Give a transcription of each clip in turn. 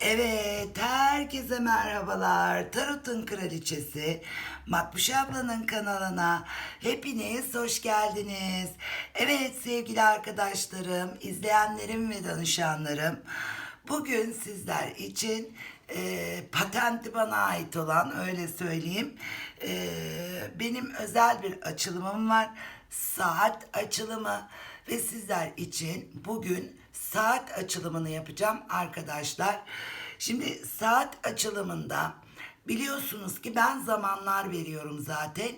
Evet, herkese merhabalar. Tarot'un kraliçesi Makbuş ablanın kanalına hepiniz hoş geldiniz. Evet sevgili arkadaşlarım, izleyenlerim ve danışanlarım. Bugün sizler için e, patenti bana ait olan öyle söyleyeyim. e, benim özel bir açılımım var. Saat açılımı ve sizler için bugün saat açılımını yapacağım arkadaşlar. Şimdi saat açılımında biliyorsunuz ki ben zamanlar veriyorum zaten.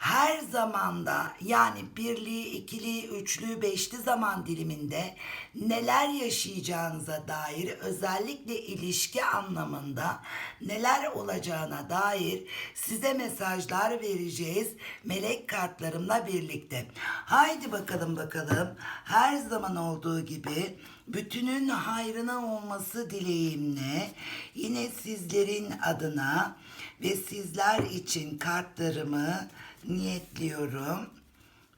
Her zamanda yani birli, ikili, üçlü, beşli zaman diliminde neler yaşayacağınıza dair özellikle ilişki anlamında neler olacağına dair size mesajlar vereceğiz melek kartlarımla birlikte. Haydi bakalım bakalım her zaman olduğu gibi bütünün hayrına olması dileğimle yine sizlerin adına ve sizler için kartlarımı niyetliyorum.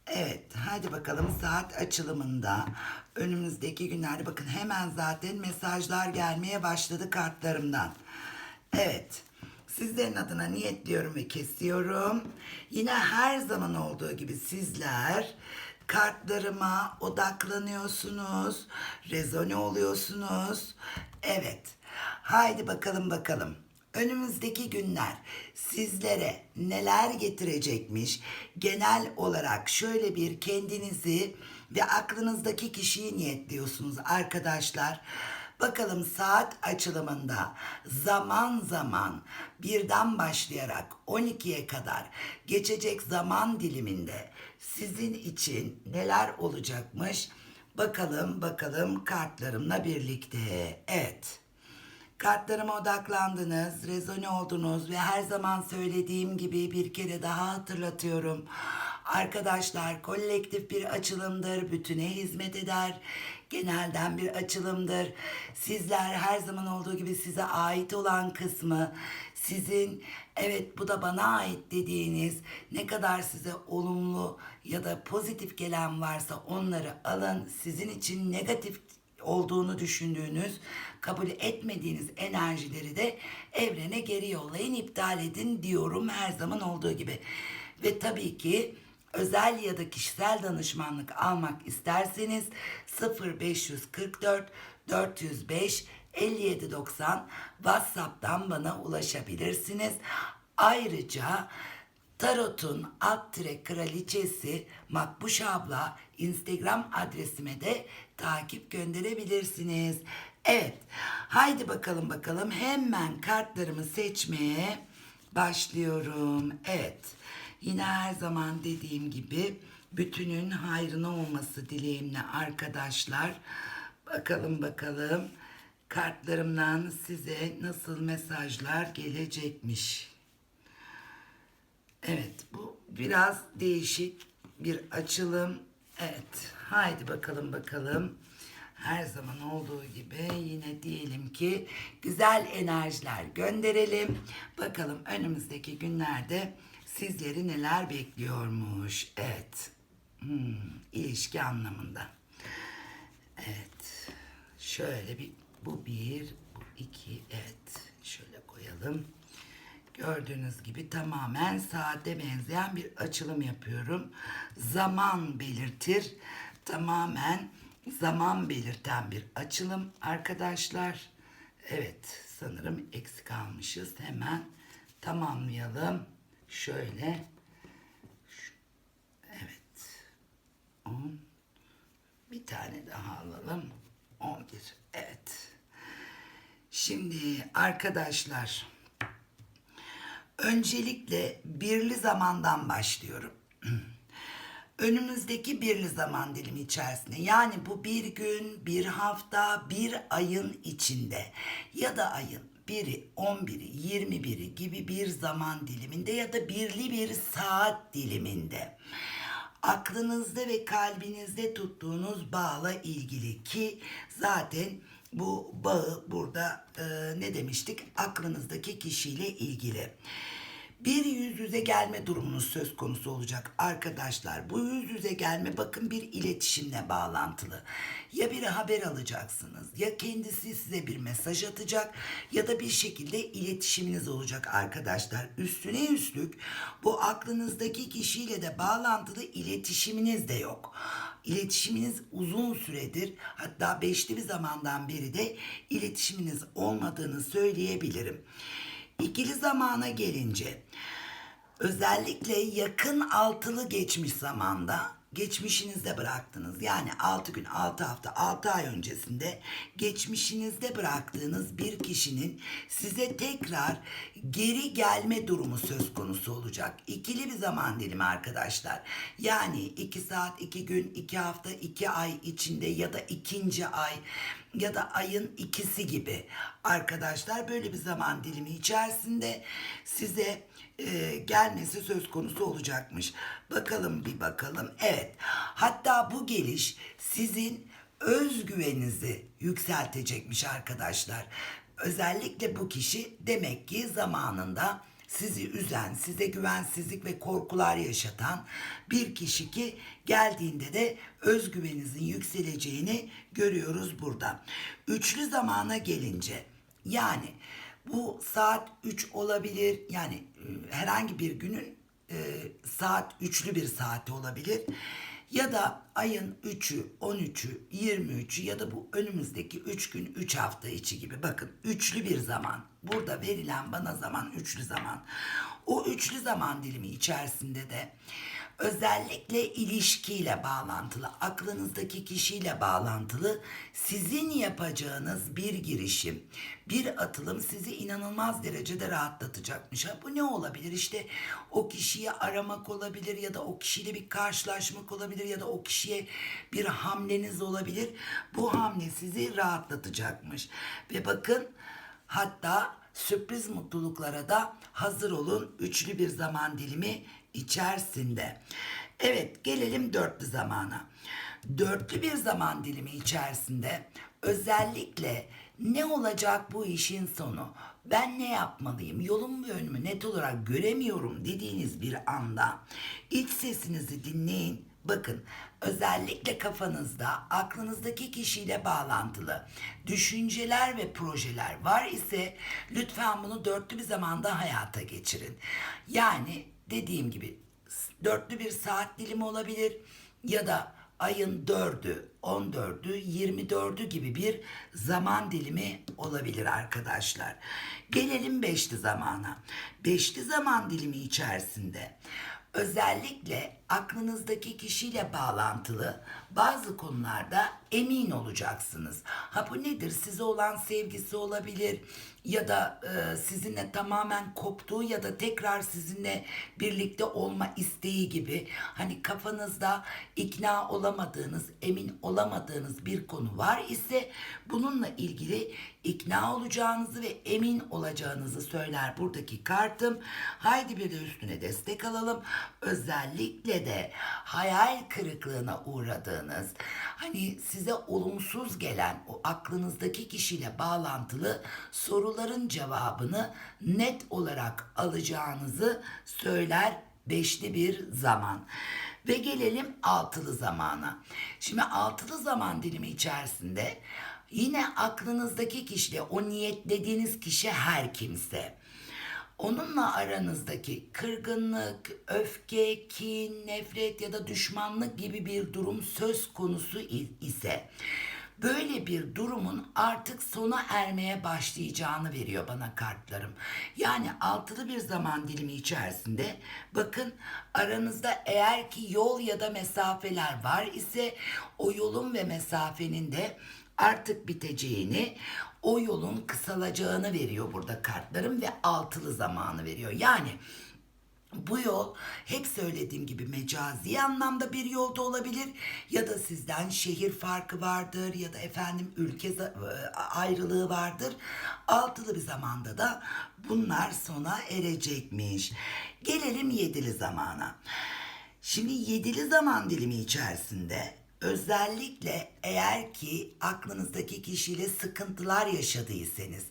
Evet, hadi bakalım saat açılımında önümüzdeki günlerde bakın hemen zaten mesajlar gelmeye başladı kartlarımdan. Evet. Sizlerin adına niyetliyorum ve kesiyorum. Yine her zaman olduğu gibi sizler kartlarıma odaklanıyorsunuz, rezone oluyorsunuz. Evet. Haydi bakalım bakalım. Önümüzdeki günler sizlere neler getirecekmiş? Genel olarak şöyle bir kendinizi ve aklınızdaki kişiyi niyetliyorsunuz arkadaşlar. Bakalım saat açılımında zaman zaman birden başlayarak 12'ye kadar geçecek zaman diliminde sizin için neler olacakmış? Bakalım bakalım kartlarımla birlikte. Evet. Kartlarıma odaklandınız, rezone oldunuz ve her zaman söylediğim gibi bir kere daha hatırlatıyorum. Arkadaşlar kolektif bir açılımdır, bütüne hizmet eder. Genelden bir açılımdır. Sizler her zaman olduğu gibi size ait olan kısmı, sizin evet bu da bana ait dediğiniz ne kadar size olumlu ya da pozitif gelen varsa onları alın. Sizin için negatif olduğunu düşündüğünüz, kabul etmediğiniz enerjileri de evrene geri yollayın, iptal edin diyorum her zaman olduğu gibi. Ve tabii ki özel ya da kişisel danışmanlık almak isterseniz 0544 405 5790 WhatsApp'tan bana ulaşabilirsiniz. Ayrıca Tarot'un alt tire kraliçesi Makbuş abla Instagram adresime de takip gönderebilirsiniz. Evet haydi bakalım bakalım hemen kartlarımı seçmeye başlıyorum. Evet yine her zaman dediğim gibi bütünün hayrına olması dileğimle arkadaşlar. Bakalım bakalım kartlarımdan size nasıl mesajlar gelecekmiş. Evet bu biraz değişik bir açılım. Evet haydi bakalım bakalım. Her zaman olduğu gibi yine diyelim ki güzel enerjiler gönderelim. Bakalım önümüzdeki günlerde sizleri neler bekliyormuş. Evet. Hmm, ilişki anlamında. Evet. Şöyle bir bu bir, bu iki. Evet. Şöyle koyalım. Gördüğünüz gibi tamamen saate benzeyen bir açılım yapıyorum. Zaman belirtir. Tamamen zaman belirten bir açılım arkadaşlar. Evet sanırım eksik almışız. Hemen tamamlayalım. Şöyle. Evet. 10. Bir tane daha alalım. 11. Evet. Şimdi arkadaşlar Öncelikle birli zamandan başlıyorum. Önümüzdeki birli zaman dilimi içerisinde. Yani bu bir gün, bir hafta, bir ayın içinde. Ya da ayın biri, 11'i, 21'i gibi bir zaman diliminde ya da birli bir saat diliminde. Aklınızda ve kalbinizde tuttuğunuz bağla ilgili ki zaten bu bağı burada e, ne demiştik? Aklınızdaki kişiyle ilgili. Bir yüz yüze gelme durumunuz söz konusu olacak arkadaşlar. Bu yüz yüze gelme bakın bir iletişimle bağlantılı. Ya bir haber alacaksınız ya kendisi size bir mesaj atacak ya da bir şekilde iletişiminiz olacak arkadaşlar. Üstüne üstlük bu aklınızdaki kişiyle de bağlantılı iletişiminiz de yok. İletişiminiz uzun süredir hatta beşli bir zamandan beri de iletişiminiz olmadığını söyleyebilirim. İkili zamana gelince özellikle yakın altılı geçmiş zamanda geçmişinizde bıraktınız. Yani 6 gün, 6 hafta, 6 ay öncesinde geçmişinizde bıraktığınız bir kişinin size tekrar geri gelme durumu söz konusu olacak. İkili bir zaman dilimi arkadaşlar. Yani 2 saat, 2 gün, 2 hafta, 2 ay içinde ya da ikinci ay ya da ayın ikisi gibi arkadaşlar böyle bir zaman dilimi içerisinde size e, gelmesi söz konusu olacakmış. Bakalım bir bakalım. Evet. Hatta bu geliş sizin özgüveninizi yükseltecekmiş arkadaşlar. Özellikle bu kişi demek ki zamanında sizi üzen, size güvensizlik ve korkular yaşatan bir kişi ki geldiğinde de özgüveninizin yükseleceğini görüyoruz burada. Üçlü zamana gelince yani bu saat 3 olabilir. Yani e, herhangi bir günün e, saat üçlü bir saati olabilir. Ya da ayın 3'ü, 13'ü, 23'ü ya da bu önümüzdeki 3 gün, 3 hafta içi gibi. Bakın üçlü bir zaman. Burada verilen bana zaman üçlü zaman. O üçlü zaman dilimi içerisinde de özellikle ilişkiyle bağlantılı, aklınızdaki kişiyle bağlantılı sizin yapacağınız bir girişim, bir atılım sizi inanılmaz derecede rahatlatacakmış. Ha, bu ne olabilir? İşte o kişiyi aramak olabilir ya da o kişiyle bir karşılaşmak olabilir ya da o kişiye bir hamleniz olabilir. Bu hamle sizi rahatlatacakmış. Ve bakın hatta sürpriz mutluluklara da hazır olun. Üçlü bir zaman dilimi içerisinde. Evet gelelim dörtlü zamana. Dörtlü bir zaman dilimi içerisinde özellikle ne olacak bu işin sonu? Ben ne yapmalıyım? Yolum ve önümü net olarak göremiyorum dediğiniz bir anda iç sesinizi dinleyin. Bakın özellikle kafanızda aklınızdaki kişiyle bağlantılı düşünceler ve projeler var ise lütfen bunu dörtlü bir zamanda hayata geçirin. Yani dediğim gibi dörtlü bir saat dilimi olabilir ya da ayın dördü, on dördü, yirmi dördü gibi bir zaman dilimi olabilir arkadaşlar. Gelelim beşli zamana. Beşli zaman dilimi içerisinde özellikle aklınızdaki kişiyle bağlantılı bazı konularda emin olacaksınız. Ha bu nedir? Size olan sevgisi olabilir ya da e, sizinle tamamen koptuğu ya da tekrar sizinle birlikte olma isteği gibi hani kafanızda ikna olamadığınız, emin olamadığınız bir konu var ise bununla ilgili ikna olacağınızı ve emin olacağınızı söyler buradaki kartım. Haydi bir de üstüne destek alalım. Özellikle de hayal kırıklığına uğradığınız, hani size olumsuz gelen o aklınızdaki kişiyle bağlantılı soruların cevabını net olarak alacağınızı söyler beşli bir zaman. Ve gelelim altılı zamana. Şimdi altılı zaman dilimi içerisinde yine aklınızdaki kişiyle o niyetlediğiniz kişi her kimse onunla aranızdaki kırgınlık, öfke, kin, nefret ya da düşmanlık gibi bir durum söz konusu ise böyle bir durumun artık sona ermeye başlayacağını veriyor bana kartlarım. Yani altılı bir zaman dilimi içerisinde bakın aranızda eğer ki yol ya da mesafeler var ise o yolun ve mesafenin de artık biteceğini, o yolun kısalacağını veriyor burada kartlarım ve altılı zamanı veriyor. Yani bu yol hep söylediğim gibi mecazi anlamda bir yolda olabilir ya da sizden şehir farkı vardır ya da efendim ülke za- ayrılığı vardır. Altılı bir zamanda da bunlar sona erecekmiş. Gelelim yedili zamana. Şimdi yedili zaman dilimi içerisinde özellikle eğer ki aklınızdaki kişiyle sıkıntılar yaşadıysanız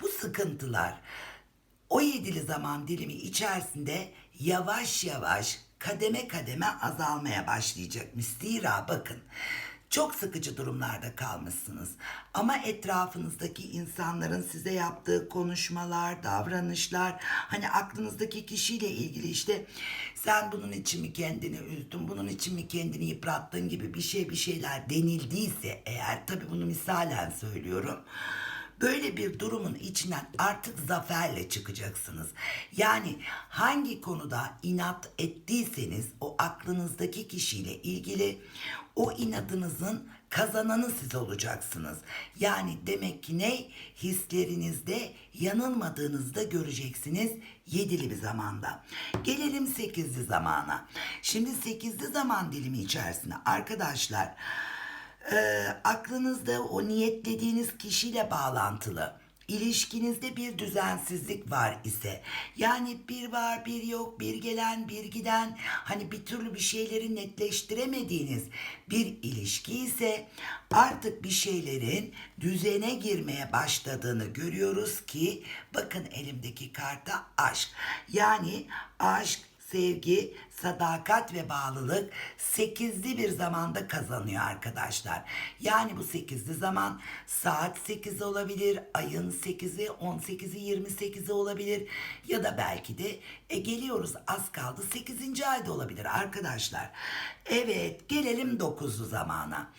bu sıkıntılar O yedili zaman dilimi içerisinde yavaş yavaş kademe kademe azalmaya başlayacakmış. Zira bakın çok sıkıcı durumlarda kalmışsınız. Ama etrafınızdaki insanların size yaptığı konuşmalar, davranışlar, hani aklınızdaki kişiyle ilgili işte sen bunun için mi kendini üzdün, bunun için mi kendini yıprattın gibi bir şey bir şeyler denildiyse eğer tabii bunu misalen söylüyorum. Böyle bir durumun içinden artık zaferle çıkacaksınız. Yani hangi konuda inat ettiyseniz o aklınızdaki kişiyle ilgili o inadınızın kazananı siz olacaksınız. Yani demek ki ne? Hislerinizde yanılmadığınızı da göreceksiniz yedili bir zamanda. Gelelim sekizli zamana. Şimdi sekizli zaman dilimi içerisinde arkadaşlar e, aklınızda o niyetlediğiniz kişiyle bağlantılı. İlişkinizde bir düzensizlik var ise yani bir var bir yok bir gelen bir giden hani bir türlü bir şeyleri netleştiremediğiniz bir ilişki ise artık bir şeylerin düzene girmeye başladığını görüyoruz ki bakın elimdeki karta aşk. Yani aşk sevgi, sadakat ve bağlılık sekizli bir zamanda kazanıyor arkadaşlar. Yani bu sekizli zaman saat 8 olabilir, ayın 8'i, 18'i, 28'i olabilir ya da belki de e, geliyoruz az kaldı 8. ayda olabilir arkadaşlar. Evet gelelim 9'lu zamana.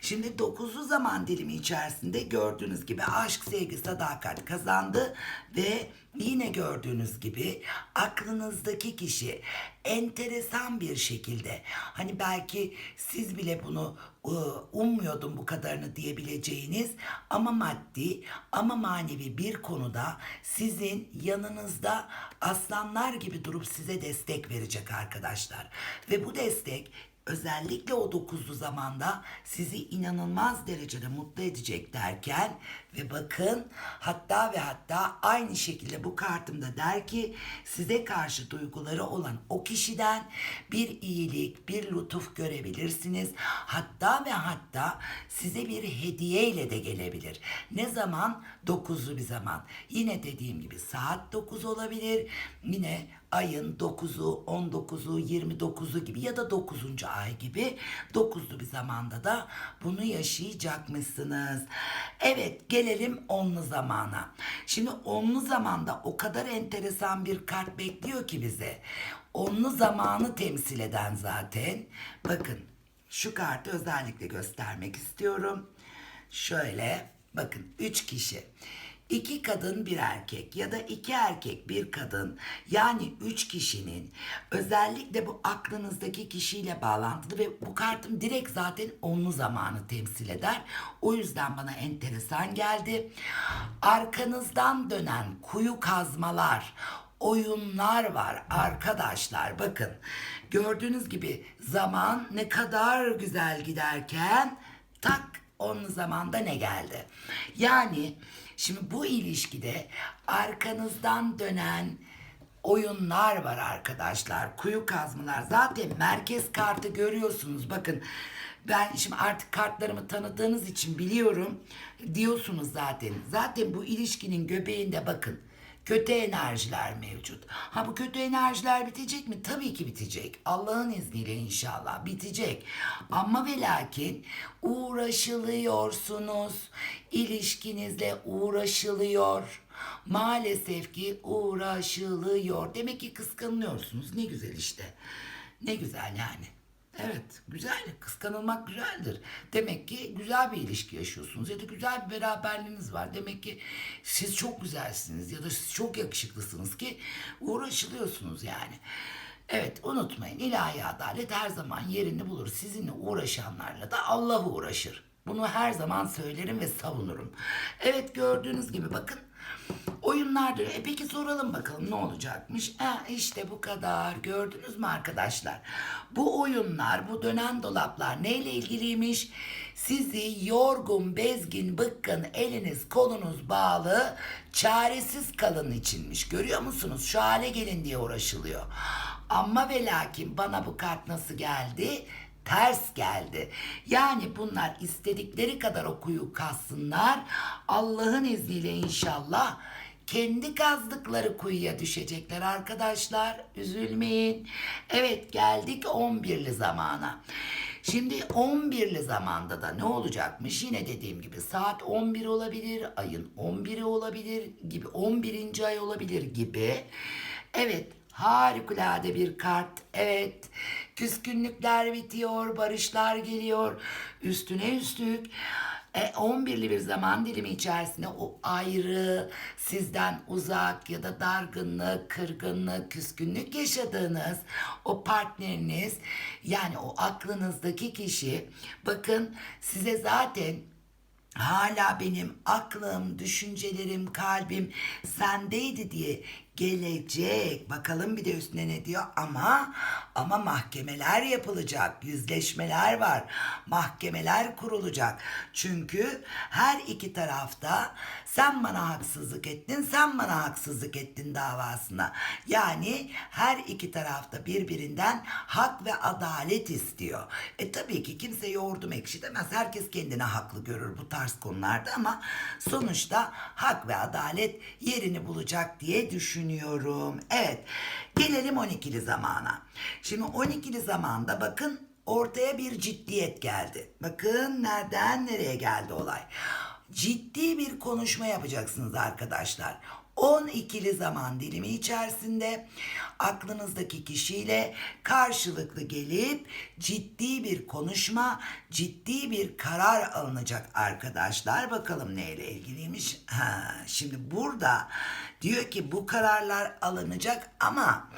Şimdi 9'lu zaman dilimi içerisinde gördüğünüz gibi aşk, sevgi, sadakat kazandı ve yine gördüğünüz gibi aklınızdaki kişi enteresan bir şekilde hani belki siz bile bunu ıı, ummuyordum bu kadarını diyebileceğiniz ama maddi ama manevi bir konuda sizin yanınızda aslanlar gibi durup size destek verecek arkadaşlar. Ve bu destek özellikle o dokuzlu zamanda sizi inanılmaz derecede mutlu edecek derken ve bakın hatta ve hatta aynı şekilde bu kartımda der ki size karşı duyguları olan o kişiden bir iyilik, bir lütuf görebilirsiniz. Hatta ve hatta size bir hediye ile de gelebilir. Ne zaman? Dokuzlu bir zaman. Yine dediğim gibi saat 9 olabilir. Yine ayın 9'u, 19'u, 29'u gibi ya da 9. ay gibi 9'lu bir zamanda da bunu yaşayacakmışsınız. Evet gelelim onlu zamana. Şimdi onlu zamanda o kadar enteresan bir kart bekliyor ki bize. Onlu zamanı temsil eden zaten. Bakın şu kartı özellikle göstermek istiyorum. Şöyle bakın 3 kişi. İki kadın bir erkek ya da iki erkek bir kadın yani üç kişinin özellikle bu aklınızdaki kişiyle bağlantılı ve bu kartım direkt zaten onlu zamanı temsil eder. O yüzden bana enteresan geldi. Arkanızdan dönen kuyu kazmalar, oyunlar var arkadaşlar bakın. Gördüğünüz gibi zaman ne kadar güzel giderken tak onun zamanda ne geldi? Yani şimdi bu ilişkide arkanızdan dönen oyunlar var arkadaşlar. Kuyu kazmalar. Zaten merkez kartı görüyorsunuz. Bakın ben şimdi artık kartlarımı tanıdığınız için biliyorum. Diyorsunuz zaten. Zaten bu ilişkinin göbeğinde bakın kötü enerjiler mevcut. Ha bu kötü enerjiler bitecek mi? Tabii ki bitecek. Allah'ın izniyle inşallah bitecek. Ama ve lakin uğraşılıyorsunuz. İlişkinizle uğraşılıyor. Maalesef ki uğraşılıyor. Demek ki kıskanıyorsunuz. Ne güzel işte. Ne güzel yani. Evet, güzel. Kıskanılmak güzeldir. Demek ki güzel bir ilişki yaşıyorsunuz ya da güzel bir beraberliğiniz var. Demek ki siz çok güzelsiniz ya da siz çok yakışıklısınız ki uğraşılıyorsunuz yani. Evet unutmayın ilahi adalet her zaman yerini bulur. Sizinle uğraşanlarla da Allah uğraşır. Bunu her zaman söylerim ve savunurum. Evet gördüğünüz gibi bakın oyunlardır. E peki soralım bakalım ne olacakmış? E işte bu kadar. Gördünüz mü arkadaşlar? Bu oyunlar, bu dönen dolaplar neyle ilgiliymiş? Sizi yorgun, bezgin, bıkkın, eliniz, kolunuz bağlı, çaresiz kalın içinmiş. Görüyor musunuz? Şu hale gelin diye uğraşılıyor. Ama ve lakin bana bu kart nasıl geldi? Ters geldi. Yani bunlar istedikleri kadar okuyu kassınlar. Allah'ın izniyle inşallah kendi kazdıkları kuyuya düşecekler arkadaşlar. Üzülmeyin. Evet geldik 11'li zamana. Şimdi 11'li zamanda da ne olacakmış? Yine dediğim gibi saat 11 olabilir, ayın 11'i olabilir gibi, 11. ay olabilir gibi. Evet, harikulade bir kart. Evet, küskünlükler bitiyor, barışlar geliyor. Üstüne üstlük e, 11'li bir zaman dilimi içerisinde o ayrı, sizden uzak ya da dargınlık, kırgınlık, küskünlük yaşadığınız o partneriniz yani o aklınızdaki kişi bakın size zaten hala benim aklım, düşüncelerim, kalbim sendeydi diye gelecek. Bakalım bir de üstüne ne diyor ama ama mahkemeler yapılacak, yüzleşmeler var. Mahkemeler kurulacak. Çünkü her iki tarafta sen bana haksızlık ettin, sen bana haksızlık ettin davasına. Yani her iki tarafta birbirinden hak ve adalet istiyor. E tabii ki kimse yoğurdum ekşi demez. Herkes kendine haklı görür bu tarz konularda ama sonuçta hak ve adalet yerini bulacak diye düşünüyorum. Evet. Gelelim 12'li zamana. Şimdi 12'li zamanda bakın ortaya bir ciddiyet geldi. Bakın nereden nereye geldi olay. Ciddi bir konuşma yapacaksınız arkadaşlar. 12'li zaman dilimi içerisinde aklınızdaki kişiyle karşılıklı gelip ciddi bir konuşma, ciddi bir karar alınacak arkadaşlar. Bakalım neyle ilgiliymiş. Ha, şimdi burada diyor ki bu kararlar alınacak ama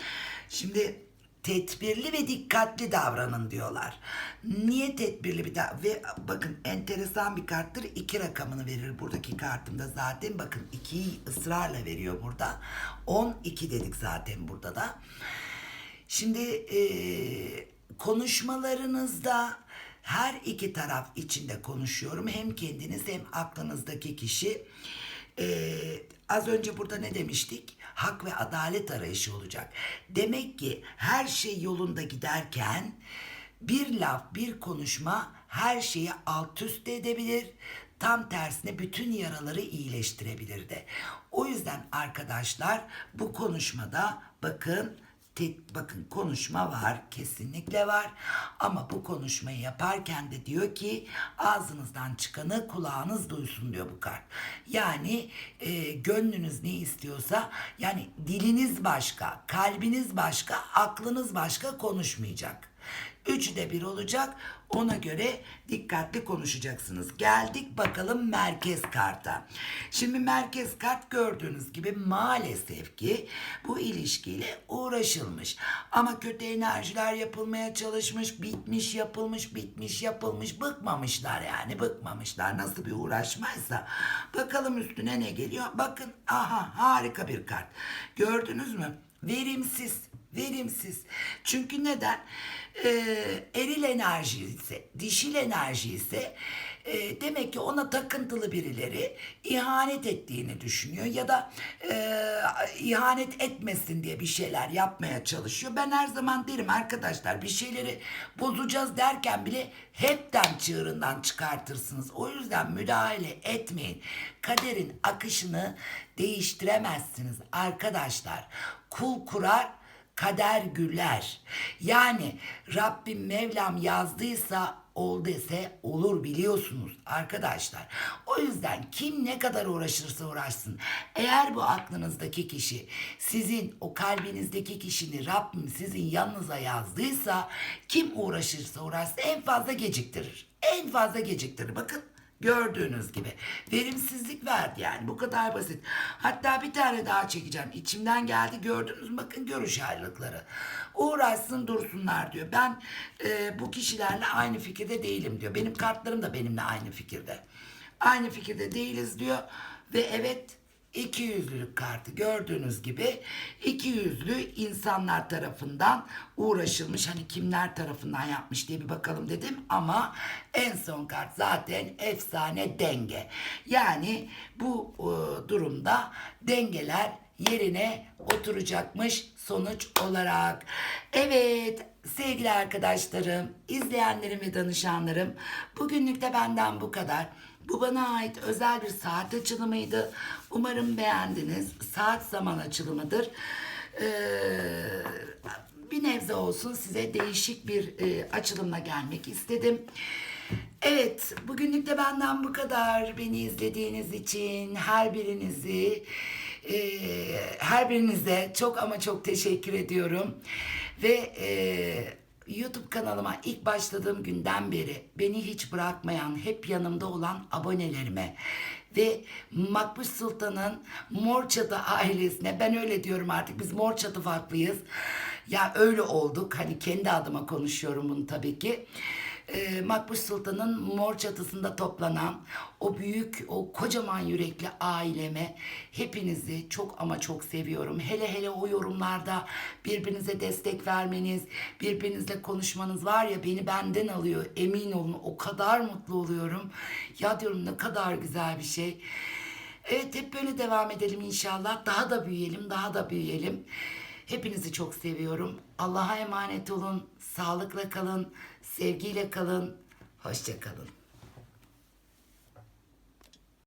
şimdi tedbirli ve dikkatli davranın diyorlar. Niye tedbirli bir da ve bakın enteresan bir karttır. iki rakamını verir buradaki kartımda zaten. Bakın ikiyi ısrarla veriyor burada. 12 dedik zaten burada da. Şimdi eee, konuşmalarınızda her iki taraf içinde konuşuyorum. Hem kendiniz hem aklınızdaki kişi. Ee, az önce burada ne demiştik? Hak ve adalet arayışı olacak. Demek ki her şey yolunda giderken bir laf, bir konuşma her şeyi alt üst edebilir. Tam tersine bütün yaraları iyileştirebilir de. O yüzden arkadaşlar bu konuşmada bakın tek bakın konuşma var kesinlikle var ama bu konuşmayı yaparken de diyor ki ağzınızdan çıkanı kulağınız duysun diyor bu kart. Yani e, gönlünüz ne istiyorsa yani diliniz başka, kalbiniz başka, aklınız başka konuşmayacak. Üçü bir olacak. Ona göre dikkatli konuşacaksınız. Geldik bakalım merkez karta. Şimdi merkez kart gördüğünüz gibi maalesef ki bu ilişkiyle uğraşılmış. Ama kötü enerjiler yapılmaya çalışmış, bitmiş yapılmış, bitmiş yapılmış. Bıkmamışlar yani bıkmamışlar. Nasıl bir uğraşmaysa. Bakalım üstüne ne geliyor? Bakın aha harika bir kart. Gördünüz mü? Verimsiz verimsiz. Çünkü neden? Ee, eril enerji ise, dişil enerji ise e, demek ki ona takıntılı birileri ihanet ettiğini düşünüyor ya da e, ihanet etmesin diye bir şeyler yapmaya çalışıyor. Ben her zaman derim arkadaşlar bir şeyleri bozacağız derken bile hepten çığırından çıkartırsınız. O yüzden müdahale etmeyin. Kaderin akışını değiştiremezsiniz arkadaşlar. Kul kurar, kader güler. Yani Rabbim Mevlam yazdıysa ol dese olur biliyorsunuz arkadaşlar. O yüzden kim ne kadar uğraşırsa uğraşsın. Eğer bu aklınızdaki kişi sizin o kalbinizdeki kişini Rabbim sizin yanınıza yazdıysa kim uğraşırsa uğraşsın en fazla geciktirir. En fazla geciktirir. Bakın Gördüğünüz gibi verimsizlik verdi yani bu kadar basit. Hatta bir tane daha çekeceğim. İçimden geldi gördünüz mü? Bakın görüş ayrılıkları. Uğraşsın dursunlar diyor. Ben e, bu kişilerle aynı fikirde değilim diyor. Benim kartlarım da benimle aynı fikirde. Aynı fikirde değiliz diyor. Ve evet İki yüzlülük kartı gördüğünüz gibi iki yüzlü insanlar tarafından uğraşılmış. Hani kimler tarafından yapmış diye bir bakalım dedim ama en son kart zaten efsane denge. Yani bu e, durumda dengeler yerine oturacakmış sonuç olarak. Evet sevgili arkadaşlarım, izleyenlerim ve danışanlarım bugünlük de benden bu kadar. Bu bana ait özel bir saat açılımıydı. Umarım beğendiniz. Saat zaman açılımıdır. Ee, bir nebze olsun size değişik bir e, açılımla gelmek istedim. Evet, bugünlük de benden bu kadar. Beni izlediğiniz için her birinizi, e, her birinize çok ama çok teşekkür ediyorum. Ve e, YouTube kanalıma ilk başladığım günden beri beni hiç bırakmayan, hep yanımda olan abonelerime ve Makbuş Sultan'ın Mor Çatı ailesine ben öyle diyorum artık biz Mor Çatı farklıyız. Ya öyle olduk. Hani kendi adıma konuşuyorum bunu tabii ki e, Makbuş Sultan'ın mor çatısında toplanan o büyük, o kocaman yürekli aileme hepinizi çok ama çok seviyorum. Hele hele o yorumlarda birbirinize destek vermeniz, birbirinizle konuşmanız var ya beni benden alıyor. Emin olun o kadar mutlu oluyorum. Ya diyorum ne kadar güzel bir şey. Evet hep böyle devam edelim inşallah. Daha da büyüyelim, daha da büyüyelim. Hepinizi çok seviyorum. Allah'a emanet olun. Sağlıkla kalın. Sevgiyle kalın. Hoşça kalın.